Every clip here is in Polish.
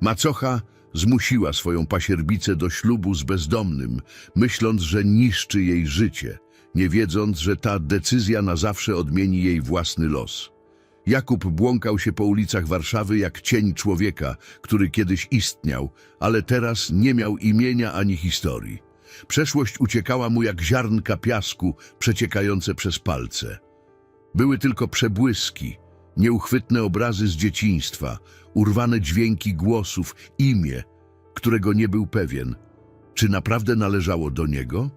Macocha zmusiła swoją pasierbicę do ślubu z bezdomnym, myśląc, że niszczy jej życie, nie wiedząc, że ta decyzja na zawsze odmieni jej własny los. Jakub błąkał się po ulicach Warszawy jak cień człowieka, który kiedyś istniał, ale teraz nie miał imienia ani historii. Przeszłość uciekała mu jak ziarnka piasku przeciekające przez palce. Były tylko przebłyski, nieuchwytne obrazy z dzieciństwa, urwane dźwięki głosów, imię, którego nie był pewien. Czy naprawdę należało do niego?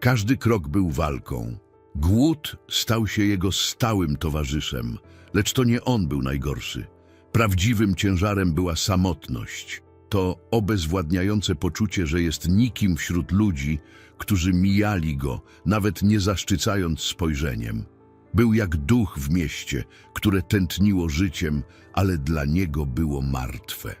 Każdy krok był walką. Głód stał się jego stałym towarzyszem, lecz to nie on był najgorszy. Prawdziwym ciężarem była samotność. To obezwładniające poczucie, że jest nikim wśród ludzi, którzy mijali go, nawet nie zaszczycając spojrzeniem. Był jak duch w mieście, które tętniło życiem, ale dla niego było martwe.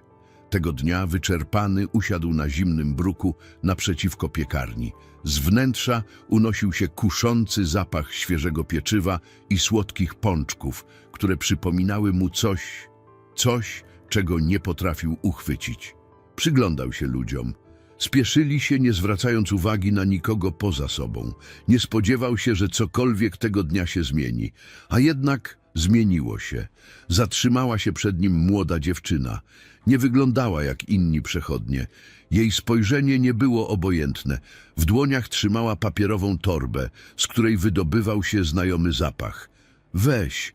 Tego dnia wyczerpany usiadł na zimnym bruku naprzeciwko piekarni. Z wnętrza unosił się kuszący zapach świeżego pieczywa i słodkich pączków, które przypominały mu coś, coś, czego nie potrafił uchwycić. Przyglądał się ludziom. Spieszyli się, nie zwracając uwagi na nikogo poza sobą. Nie spodziewał się, że cokolwiek tego dnia się zmieni. A jednak zmieniło się. Zatrzymała się przed nim młoda dziewczyna. Nie wyglądała jak inni przechodnie. Jej spojrzenie nie było obojętne. W dłoniach trzymała papierową torbę, z której wydobywał się znajomy zapach. Weź,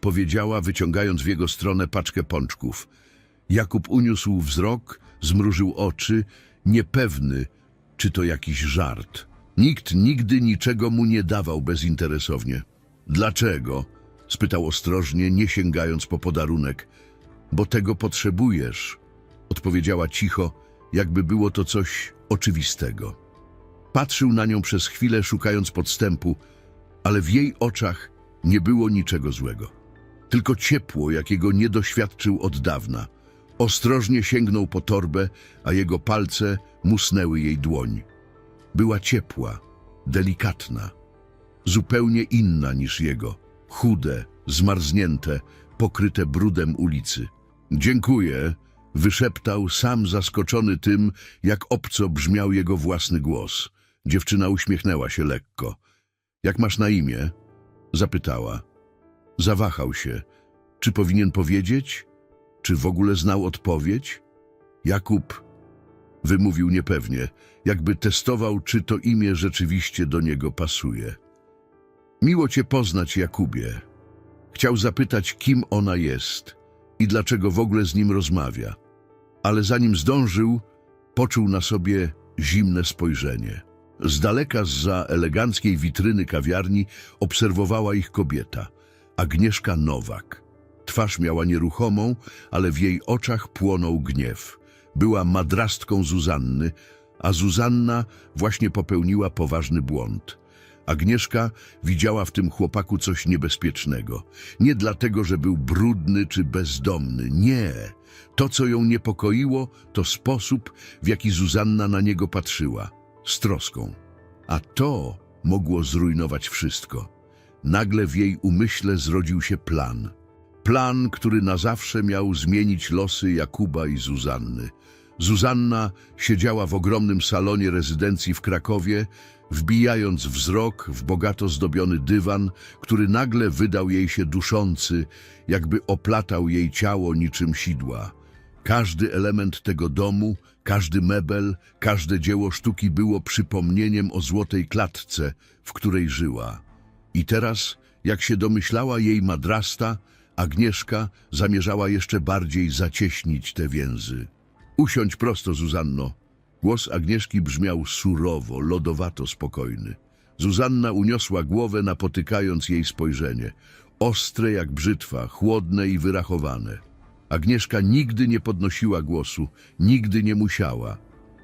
powiedziała, wyciągając w jego stronę paczkę pączków. Jakub uniósł wzrok, zmrużył oczy, niepewny, czy to jakiś żart. Nikt nigdy niczego mu nie dawał bezinteresownie. Dlaczego? spytał ostrożnie, nie sięgając po podarunek. Bo tego potrzebujesz, odpowiedziała cicho, jakby było to coś oczywistego. Patrzył na nią przez chwilę, szukając podstępu, ale w jej oczach nie było niczego złego. Tylko ciepło, jakiego nie doświadczył od dawna. Ostrożnie sięgnął po torbę, a jego palce musnęły jej dłoń. Była ciepła, delikatna, zupełnie inna niż jego. Chude, zmarznięte, pokryte brudem ulicy. Dziękuję, wyszeptał, sam zaskoczony tym, jak obco brzmiał jego własny głos. Dziewczyna uśmiechnęła się lekko. Jak masz na imię? Zapytała. Zawahał się. Czy powinien powiedzieć? Czy w ogóle znał odpowiedź? Jakub wymówił niepewnie, jakby testował, czy to imię rzeczywiście do niego pasuje. Miło cię poznać, Jakubie. Chciał zapytać, kim ona jest i dlaczego w ogóle z nim rozmawia. Ale zanim zdążył, poczuł na sobie zimne spojrzenie. Z daleka zza eleganckiej witryny kawiarni obserwowała ich kobieta, Agnieszka Nowak. Twarz miała nieruchomą, ale w jej oczach płonął gniew. Była madrastką Zuzanny, a Zuzanna właśnie popełniła poważny błąd. Agnieszka widziała w tym chłopaku coś niebezpiecznego. Nie dlatego, że był brudny czy bezdomny. Nie. To, co ją niepokoiło, to sposób, w jaki Zuzanna na niego patrzyła. Z troską. A to mogło zrujnować wszystko. Nagle w jej umyśle zrodził się plan. Plan, który na zawsze miał zmienić losy Jakuba i Zuzanny. Zuzanna siedziała w ogromnym salonie rezydencji w Krakowie, wbijając wzrok w bogato zdobiony dywan, który nagle wydał jej się duszący, jakby oplatał jej ciało niczym sidła. Każdy element tego domu, każdy mebel, każde dzieło sztuki było przypomnieniem o złotej klatce, w której żyła. I teraz, jak się domyślała jej madrasta, Agnieszka zamierzała jeszcze bardziej zacieśnić te więzy. Usiądź prosto, Zuzanno. Głos Agnieszki brzmiał surowo, lodowato spokojny. Zuzanna uniosła głowę, napotykając jej spojrzenie. Ostre jak brzytwa, chłodne i wyrachowane. Agnieszka nigdy nie podnosiła głosu, nigdy nie musiała.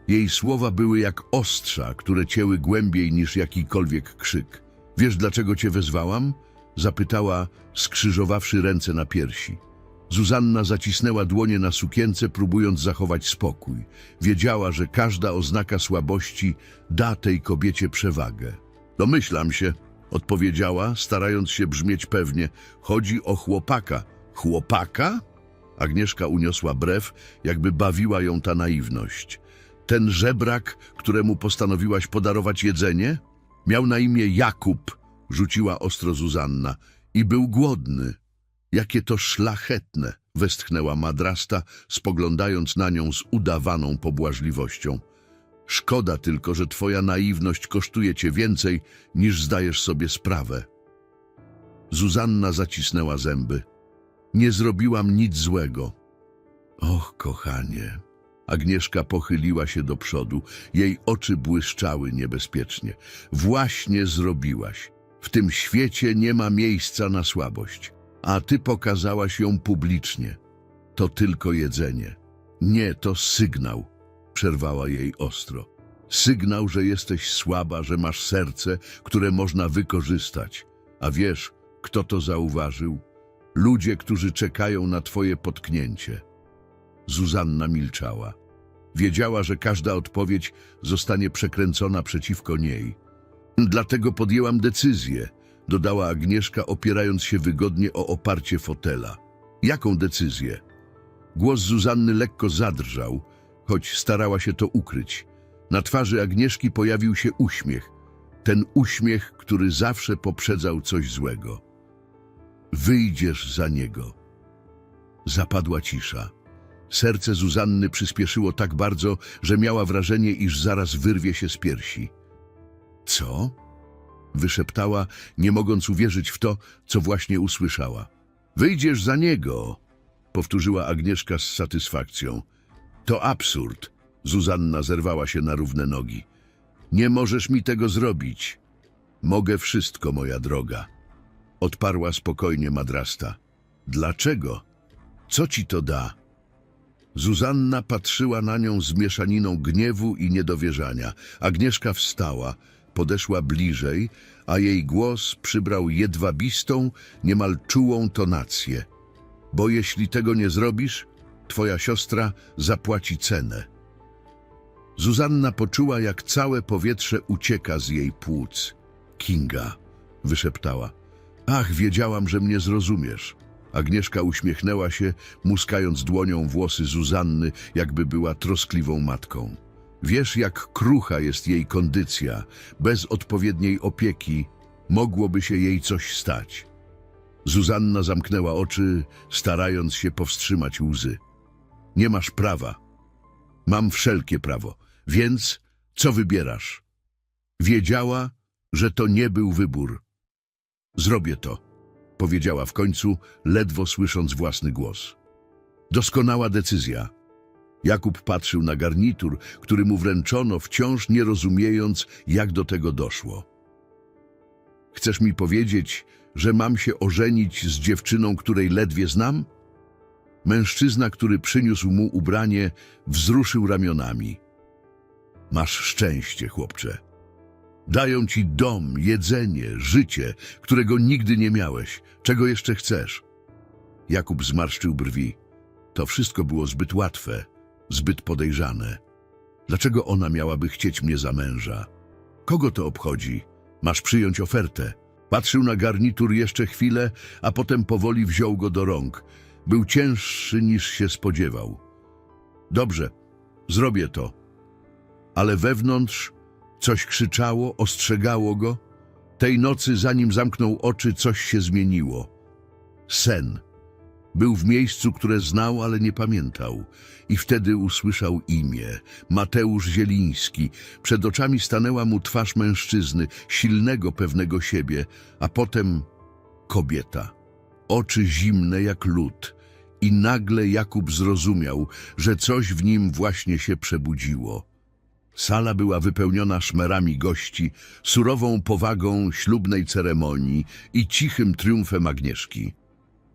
Jej słowa były jak ostrza, które cięły głębiej niż jakikolwiek krzyk. Wiesz, dlaczego cię wezwałam? Zapytała, skrzyżowawszy ręce na piersi. Zuzanna zacisnęła dłonie na sukience, próbując zachować spokój. Wiedziała, że każda oznaka słabości da tej kobiecie przewagę. Domyślam się, odpowiedziała, starając się brzmieć pewnie. Chodzi o chłopaka. Chłopaka? Agnieszka uniosła brew, jakby bawiła ją ta naiwność. Ten żebrak, któremu postanowiłaś podarować jedzenie? Miał na imię Jakub, rzuciła ostro Zuzanna, i był głodny. Jakie to szlachetne, westchnęła madrasta, spoglądając na nią z udawaną pobłażliwością. Szkoda tylko, że twoja naiwność kosztuje cię więcej, niż zdajesz sobie sprawę. Zuzanna zacisnęła zęby. Nie zrobiłam nic złego. Och, kochanie. Agnieszka pochyliła się do przodu. Jej oczy błyszczały niebezpiecznie. Właśnie zrobiłaś. W tym świecie nie ma miejsca na słabość. A ty pokazałaś ją publicznie. To tylko jedzenie. Nie, to sygnał. Przerwała jej ostro. Sygnał, że jesteś słaba, że masz serce, które można wykorzystać. A wiesz, kto to zauważył? Ludzie, którzy czekają na twoje potknięcie. Zuzanna milczała. Wiedziała, że każda odpowiedź zostanie przekręcona przeciwko niej. Dlatego podjęłam decyzję, dodała Agnieszka, opierając się wygodnie o oparcie fotela. Jaką decyzję? Głos Zuzanny lekko zadrżał, choć starała się to ukryć. Na twarzy Agnieszki pojawił się uśmiech. Ten uśmiech, który zawsze poprzedzał coś złego. Wyjdziesz za niego. Zapadła cisza. Serce Zuzanny przyspieszyło tak bardzo, że miała wrażenie, iż zaraz wyrwie się z piersi. Co? Wyszeptała, nie mogąc uwierzyć w to, co właśnie usłyszała. Wyjdziesz za niego, powtórzyła Agnieszka z satysfakcją. To absurd. Zuzanna zerwała się na równe nogi. Nie możesz mi tego zrobić. Mogę wszystko, moja droga. Odparła spokojnie madrasta. Dlaczego? Co ci to da? Zuzanna patrzyła na nią z mieszaniną gniewu i niedowierzania. Agnieszka wstała, podeszła bliżej, a jej głos przybrał jedwabistą, niemal czułą tonację. Bo jeśli tego nie zrobisz, twoja siostra zapłaci cenę. Zuzanna poczuła, jak całe powietrze ucieka z jej płuc. Kinga, wyszeptała. Ach, wiedziałam, że mnie zrozumiesz. Agnieszka uśmiechnęła się, muskając dłonią włosy Zuzanny, jakby była troskliwą matką. Wiesz, jak krucha jest jej kondycja. Bez odpowiedniej opieki mogłoby się jej coś stać. Zuzanna zamknęła oczy, starając się powstrzymać łzy. Nie masz prawa. Mam wszelkie prawo. Więc co wybierasz? Wiedziała, że to nie był wybór. Zrobię to, powiedziała w końcu, ledwo słysząc własny głos. Doskonała decyzja. Jakub patrzył na garnitur, który mu wręczono, wciąż nie rozumiejąc, jak do tego doszło. Chcesz mi powiedzieć, że mam się ożenić z dziewczyną, której ledwie znam? Mężczyzna, który przyniósł mu ubranie, wzruszył ramionami. Masz szczęście, chłopcze. Dają ci dom, jedzenie, życie, którego nigdy nie miałeś. Czego jeszcze chcesz? Jakub zmarszczył brwi. To wszystko było zbyt łatwe, zbyt podejrzane. Dlaczego ona miałaby chcieć mnie za męża? Kogo to obchodzi? Masz przyjąć ofertę. Patrzył na garnitur jeszcze chwilę, a potem powoli wziął go do rąk. Był cięższy niż się spodziewał. Dobrze, zrobię to. Ale wewnątrz coś krzyczało, ostrzegało go. Tej nocy, zanim zamknął oczy, coś się zmieniło. Sen. Był w miejscu, które znał, ale nie pamiętał. I wtedy usłyszał imię. Mateusz Zieliński. Przed oczami stanęła mu twarz mężczyzny, silnego, pewnego siebie, a potem kobieta. Oczy zimne jak lód. I nagle Jakub zrozumiał, że coś w nim właśnie się przebudziło. Sala była wypełniona szmerami gości, surową powagą ślubnej ceremonii i cichym triumfem Agnieszki.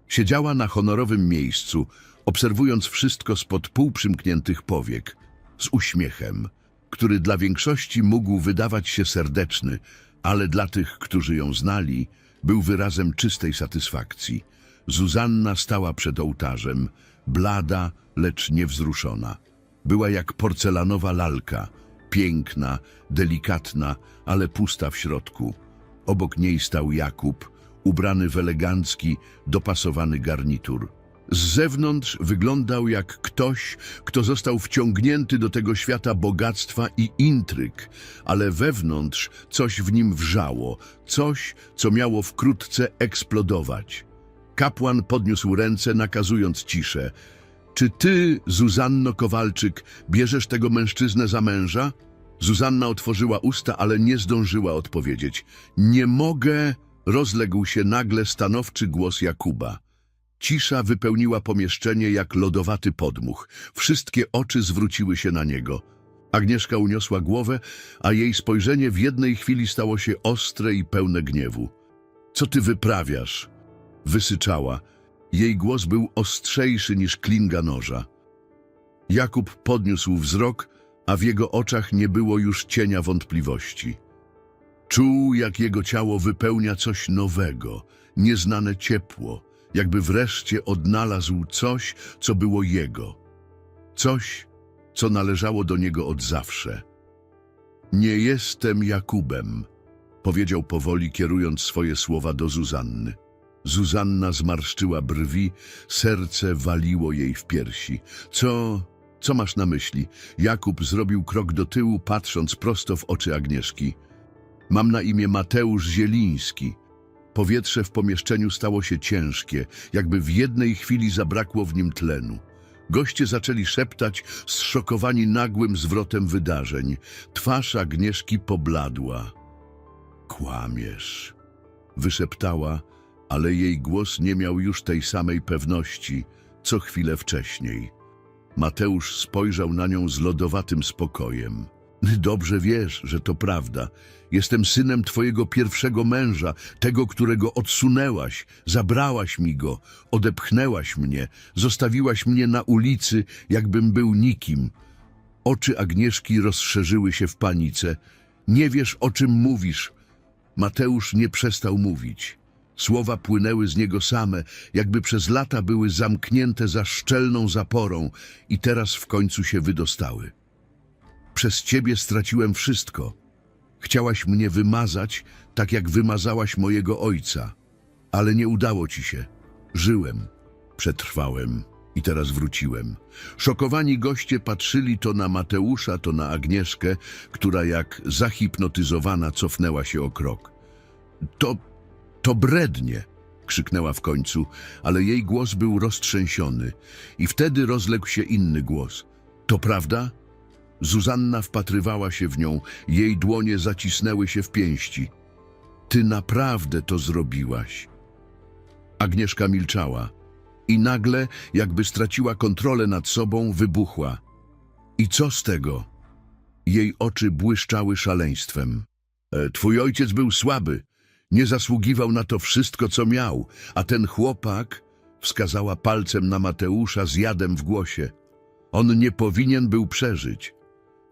Siedziała na honorowym miejscu, obserwując wszystko spod półprzymkniętych powiek, z uśmiechem, który dla większości mógł wydawać się serdeczny, ale dla tych, którzy ją znali, był wyrazem czystej satysfakcji. Zuzanna stała przed ołtarzem, blada, lecz niewzruszona. Była jak porcelanowa lalka, piękna, delikatna, ale pusta w środku. Obok niej stał Jakub, ubrany w elegancki, dopasowany garnitur. Z zewnątrz wyglądał jak ktoś, kto został wciągnięty do tego świata bogactwa i intryg, ale wewnątrz coś w nim wrzało, coś, co miało wkrótce eksplodować. Kapłan podniósł ręce, nakazując ciszę. Czy ty, Zuzanno Kowalczyk, bierzesz tego mężczyznę za męża? Zuzanna otworzyła usta, ale nie zdążyła odpowiedzieć. Nie mogę, rozległ się nagle stanowczy głos Jakuba. Cisza wypełniła pomieszczenie jak lodowaty podmuch. Wszystkie oczy zwróciły się na niego. Agnieszka uniosła głowę, a jej spojrzenie w jednej chwili stało się ostre i pełne gniewu. Co ty wyprawiasz? Wysyczała. Jej głos był ostrzejszy niż klinga noża. Jakub podniósł wzrok, a w jego oczach nie było już cienia wątpliwości. Czuł, jak jego ciało wypełnia coś nowego, nieznane ciepło, jakby wreszcie odnalazł coś, co było jego. Coś, co należało do niego od zawsze. Nie jestem Jakubem, powiedział powoli, kierując swoje słowa do Zuzanny. Zuzanna zmarszczyła brwi, serce waliło jej w piersi. Co, co masz na myśli? Jakub zrobił krok do tyłu, patrząc prosto w oczy Agnieszki. Mam na imię Mateusz Zieliński. Powietrze w pomieszczeniu stało się ciężkie, jakby w jednej chwili zabrakło w nim tlenu. Goście zaczęli szeptać, zszokowani nagłym zwrotem wydarzeń. Twarz Agnieszki pobladła. Kłamiesz, wyszeptała, ale jej głos nie miał już tej samej pewności, co chwilę wcześniej. Mateusz spojrzał na nią z lodowatym spokojem. Dobrze wiesz, że to prawda. Jestem synem twojego pierwszego męża, tego, którego odsunęłaś, zabrałaś mi go, odepchnęłaś mnie, zostawiłaś mnie na ulicy, jakbym był nikim. Oczy Agnieszki rozszerzyły się w panice. Nie wiesz, o czym mówisz. Mateusz nie przestał mówić. Słowa płynęły z niego same, jakby przez lata były zamknięte za szczelną zaporą i teraz w końcu się wydostały. Przez ciebie straciłem wszystko. Chciałaś mnie wymazać, tak jak wymazałaś mojego ojca. Ale nie udało ci się. Żyłem, przetrwałem i teraz wróciłem. Szokowani goście patrzyli to na Mateusza, to na Agnieszkę, która jak zahipnotyzowana cofnęła się o krok. To, to brednie, krzyknęła w końcu, ale jej głos był roztrzęsiony i wtedy rozległ się inny głos. To prawda? Zuzanna wpatrywała się w nią, jej dłonie zacisnęły się w pięści. Ty naprawdę to zrobiłaś. Agnieszka milczała i nagle, jakby straciła kontrolę nad sobą, wybuchła. I co z tego? Jej oczy błyszczały szaleństwem. E, twój ojciec był słaby, nie zasługiwał na to wszystko, co miał, a ten chłopak, wskazała palcem na Mateusza z jadem w głosie, on nie powinien był przeżyć.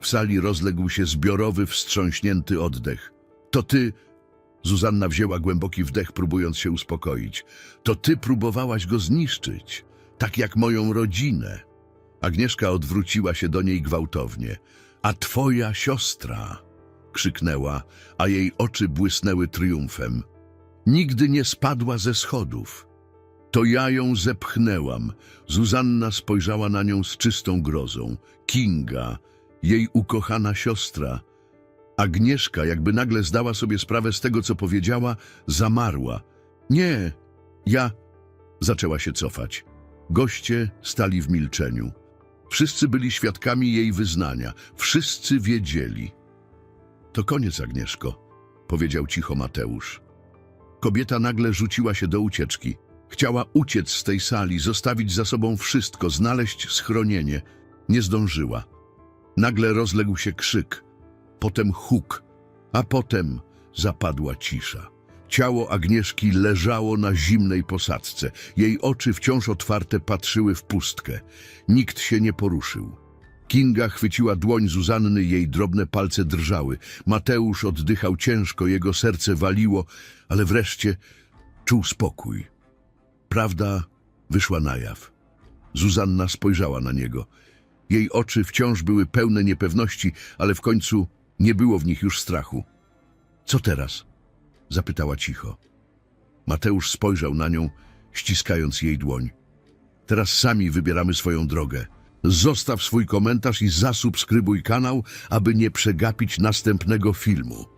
W sali rozległ się zbiorowy, wstrząśnięty oddech. To ty, Zuzanna wzięła głęboki wdech, próbując się uspokoić. To ty próbowałaś go zniszczyć, tak jak moją rodzinę. Agnieszka odwróciła się do niej gwałtownie. A twoja siostra, krzyknęła, a jej oczy błysnęły triumfem. Nigdy nie spadła ze schodów. To ja ją zepchnęłam. Zuzanna spojrzała na nią z czystą grozą. Kinga, jej ukochana siostra. Agnieszka, jakby nagle zdała sobie sprawę z tego, co powiedziała, zamarła. Nie, ja... Zaczęła się cofać. Goście stali w milczeniu. Wszyscy byli świadkami jej wyznania. Wszyscy wiedzieli. To koniec, Agnieszko, powiedział cicho Mateusz. Kobieta nagle rzuciła się do ucieczki. Chciała uciec z tej sali, zostawić za sobą wszystko, znaleźć schronienie. Nie zdążyła. Nagle rozległ się krzyk, potem huk, a potem zapadła cisza. Ciało Agnieszki leżało na zimnej posadzce. Jej oczy wciąż otwarte patrzyły w pustkę. Nikt się nie poruszył. Kinga chwyciła dłoń Zuzanny, jej drobne palce drżały. Mateusz oddychał ciężko, jego serce waliło, ale wreszcie czuł spokój. Prawda wyszła na jaw. Zuzanna spojrzała na niego. Jej oczy wciąż były pełne niepewności, ale w końcu nie było w nich już strachu. Co teraz? zapytała cicho. Mateusz spojrzał na nią, ściskając jej dłoń. Teraz sami wybieramy swoją drogę. Zostaw swój komentarz i zasubskrybuj kanał, aby nie przegapić następnego filmu.